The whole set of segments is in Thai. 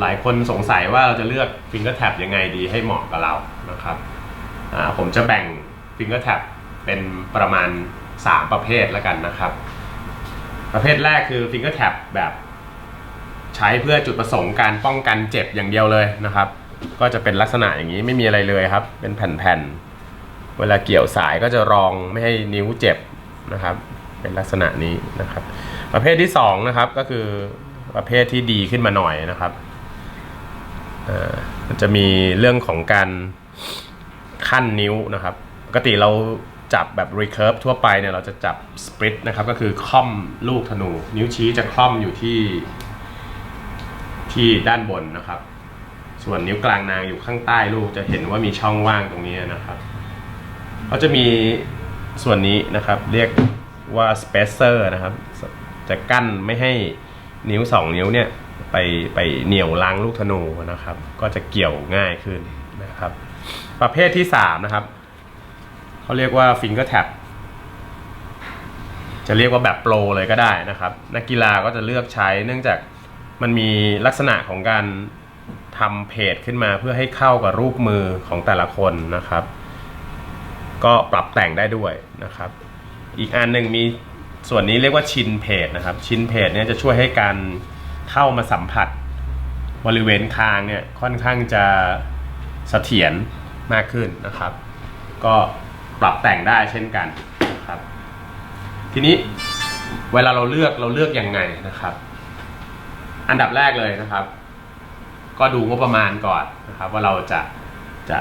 หลายคนสงสัยว่าเราจะเลือก finger tap ยังไงดีให้เหมาะกับเรานะครับผมจะแบ่ง finger tap เป็นประมาณ 3 ประเภทแล้วกันนะครับ ประเภทแรกคือ finger tap แบบใช้เพื่อจุดประสงค์การป้องกันเจ็บอย่างเดียวเลยนะครับ ก็จะเป็นลักษณะอย่างนี้ไม่มีอะไรเลยครับ เป็นแผ่นๆ เวลาเกี่ยวสายก็จะรองไม่ให้นิ้วเจ็บนะครับ เป็นลักษณะนี้นะครับ ประเภทที่สองนะครับก็คือประเภทที่ดีขึ้นมาหน่อยนะครับ มันจะมีเรื่องของการขั้นนิ้วนะครับ ปกติเราจับแบบ recurve ทั่วไปเนี่ยเราจะจับ split นะครับ ก็คือค่อมลูกธนู นิ้วชี้จะคล่อมอยู่ที่ที่ด้านบนนะครับ ส่วนนิ้วกลางนางอยู่ข้างใต้ลูกจะเห็นว่ามีช่องว่างตรงนี้นะครับเขาจะมีส่วนนี้นะครับ เรียกว่า spacer นะครับ จะกั้นไม่ให้นิ้วสองนิ้วเนี่ย ไปไปเหนี่ยวล้างลูกธนูนะครับ ก็จะเกี่ยวง่ายขึ้นนะครับ ประเภทที่สามนะครับเขาเรียกว่า finger tap จะเรียกว่าแบบโปรเลยก็ได้นะครับ นักกีฬาก็จะเลือกใช้เนื่องจากมันมีลักษณะของการทำเพจขึ้นมาเพื่อให้เข้ากับรูปมือของแต่ละคนนะครับ ก็ปรับแต่งได้ด้วยนะครับ อีกอันหนึ่งมีส่วนนี้เรียกว่าชินเพจนะครับ ชินเพจเนี่ยจะช่วยให้การ เข้ามาสัมผัสบริเวณคางเนี่ยค่อนข้างจะเสถียรมากขึ้นนะครับ ก็ปรับแต่งได้เช่นกันนะครับ ทีนี้เวลาเราเลือกเราเลือกยังไงนะครับ อันดับแรกเลยนะครับ ก็ดูงบประมาณก่อนนะครับ ว่าเราจะจะ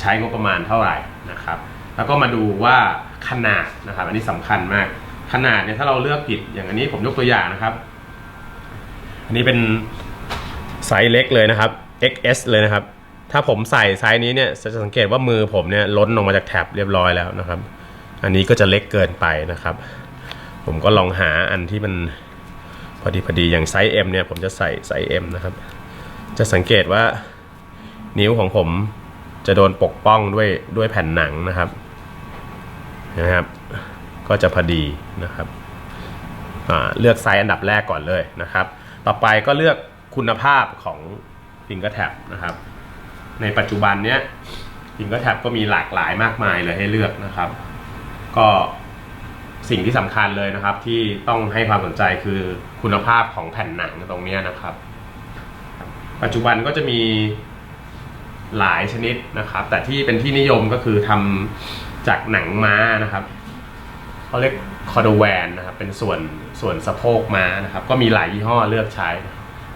ใช้งบประมาณเท่าไหร่นะครับ แล้วก็มาดูว่าขนาดนะครับ อันนี้สำคัญมากขนาดเนี่ยถ้าเราเลือกผิดอย่างอันนี้ผมยกตัวอย่างนะครับ อันนี้เป็นไซส์เล็กเลยนะครับ XS เลยนะครับ ถ้าผมใส่ไซส์นี้เนี่ยจะสังเกตว่ามือผมเนี่ยล้นออกมาจากแท็บเรียบร้อยแล้วนะครับ อันนี้ก็จะเล็กเกินไปนะครับ ผมก็ลองหาอันที่มันพอดีพอดีอย่างไซส์ M เนี่ยผมจะใส่ไซส์ M นะครับ จะสังเกตว่านิ้วของผมจะโดนปกป้องด้วยด้วยแผ่นหนังนะครับนะครับ ก็จะพอดีนะครับเลือกไซส์อันดับแรกก่อนเลยนะครับ ต่อไปก็เลือกคุณภาพของ finger tap นะครับ ในปัจจุบันเนี้ย finger tap ก็มีหลากหลายมากมายเลยให้เลือกนะครับ ก็สิ่งที่สำคัญเลยนะครับ ที่ต้องให้ความสนใจคือคุณภาพของแผ่นหนังตรงเนี้ยนะครับ ปัจจุบันก็จะมีหลายชนิดนะครับ แต่ที่เป็นที่นิยมก็คือทำจากหนังม้านะครับ เขาเรียกคอร์ดแวนนะครับเป็นส่วนส่วนสะโพกม้านะครับก็มีหลายยี่ห้อเลือกใช้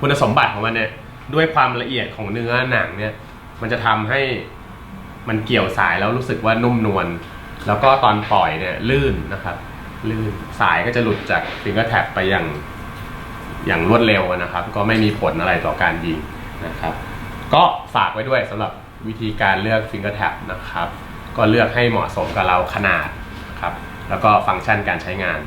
คุณสมบัติของมันเนี่ยด้วยความละเอียดของเนื้อหนังเนี่ยมันจะทำให้มันเกี่ยวสายแล้วรู้สึกว่านุ่มนวลแล้วก็ตอนปล่อยเนี่ยลื่นนะครับ ลื่นสายก็จะหลุดจากฟิงเกอร์แท็บไปอย่างอย่างรวดเร็วนะครับ ก็ไม่มีผลอะไรต่อการยิงนะครับ ก็ฝากไว้ด้วยสำหรับวิธีการเลือก Finger Tap นะครับ ก็เลือกให้เหมาะสมกับเราขนาดนะครับ แล้วก็ฟังก์ชันการใช้งาน